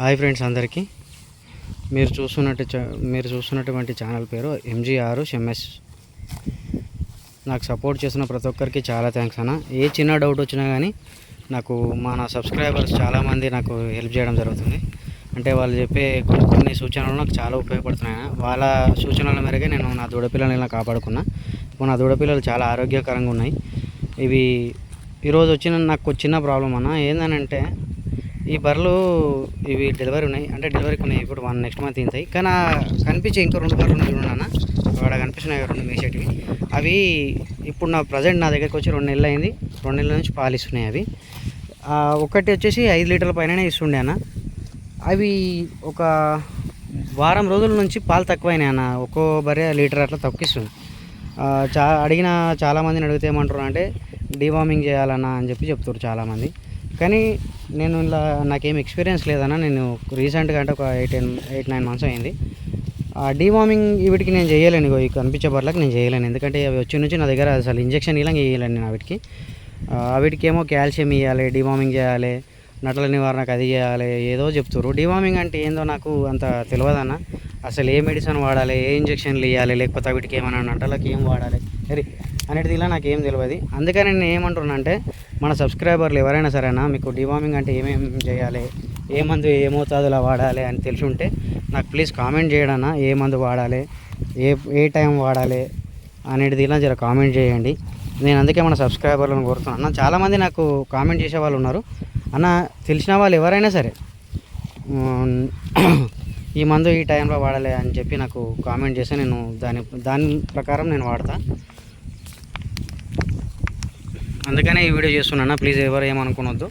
Hi friends అందరికీ. మీరు చూస్తున్నట్టు మీరు చూస్తున్నటువంటి ఛానల్ పేరు ఎంజీఆర్ ఎంఎస్. నాకు సపోర్ట్ చేసిన ప్రతి ఒక్కరికి చాలా థ్యాంక్స్ అన్న. ఏ చిన్న డౌట్ వచ్చినా కానీ నాకు మన సబ్స్క్రైబర్స్ చాలామంది నాకు హెల్ప్ చేయడం జరుగుతుంది. అంటే వాళ్ళు చెప్పే కొన్ని కొన్ని సూచనలు నాకు చాలా ఉపయోగపడుతున్నాయి అన్న. వాళ్ళ సూచనల మేరకే నేను నా దూడపిల్లల్ని ఇలా కాపాడుకున్నా. ఇప్పుడు నా దూడపిల్లలు చాలా ఆరోగ్యకరంగా ఉన్నాయి. ఇవి ఈరోజు వచ్చిన నాకు చిన్న ప్రాబ్లం అన్న. ఏందనంటే ఈ బర్రెలు ఇవి డెలివరీ ఉన్నాయి. అంటే డెలివరీకి ఉన్నాయి ఇప్పుడు వన్ నెక్స్ట్ మంత్ తింటాయి కానీ కనిపించే ఇంకో రెండు బర్రెలు ఉన్నాయి చూడన్నా అక్కడ కనిపిస్తున్నాయి రెండు మేసేటివి అవి ఇప్పుడు నా ప్రజెంట్ నా దగ్గరికి వచ్చి రెండు నెలలు అయింది. రెండు నెలల నుంచి పాలు ఇస్తున్నాయి అవి ఒకటి వచ్చేసి ఐదు లీటర్ల పైననే ఇస్తుండే అన్న. అవి ఒక వారం రోజుల నుంచి పాలు తక్కువైనాయి అన్న. ఒక్కో బర్రె లీటర్ అట్లా తక్కువస్తుంది చా అడిగిన చాలామందిని అడిగితే ఏమంటారు అంటే డీవార్మింగ్ చేయాలన్నా అని చెప్పి చెప్తారు చాలామంది. కానీ నేను ఇలా నాకేం ఎక్స్పీరియన్స్ లేదన్న నేను రీసెంట్గా అంటే ఒక ఎయిట్ ఎయిట్ నైన్ మంత్స్ అయింది. ఆ డీవార్మింగ్ వీటికి నేను చేయలేను ఇగో కనిపించే బర్రెలకు నేను చేయలేను. ఎందుకంటే అవి వచ్చి నుంచి నా దగ్గర అసలు ఇంజక్షన్ ఇలా చేయలేను నేను వీటికి వీటికి ఏమో కాల్షియం ఇవ్వాలి డీవార్మింగ్ చేయాలి నటల నివారణకు అది చేయాలి ఏదో చెప్తారు డీవార్మింగ్ అంటే ఏందో నాకు అంత తెలియదన్న అసలు ఏ మెడిసిన్ వాడాలి ఏ ఇంజక్షన్లు ఇవ్వాలి లేకపోతే వీటికి ఏమైనా నటలకి ఏం వాడాలి? సరే అనేది ఇలా నాకు ఏం తెలియదు అందుకని నేను ఏమంటున్నా అంటే మన సబ్స్క్రైబర్లు ఎవరైనా సరేనా మీకు డివామింగ్ అంటే ఏమేమి చేయాలి ఏ మందు ఏ మోతాదులో వాడాలి అని తెలిసి ఉంటే నాకు ప్లీజ్ కామెంట్ చేయడానా ఏ మందు వాడాలి ఏ ఏ టైం వాడాలి అనేది ఇలా జర కామెంట్ చేయండి. నేను అందుకే మన సబ్స్క్రైబర్లను కోరుతున్నాను. అన్న చాలామంది నాకు కామెంట్ చేసే వాళ్ళు ఉన్నారు. అన్న తెలిసిన వాళ్ళు ఎవరైనా సరే ఈ మందు ఈ టైంలో వాడాలి అని చెప్పి నాకు కామెంట్ చేస్తే నేను దాని దాని ప్రకారం నేను వాడతాను అందుకనే ఈ వీడియో చేస్తున్నాను. ప్లీజ్ ఎవరు ఏమనుకోనొద్దు.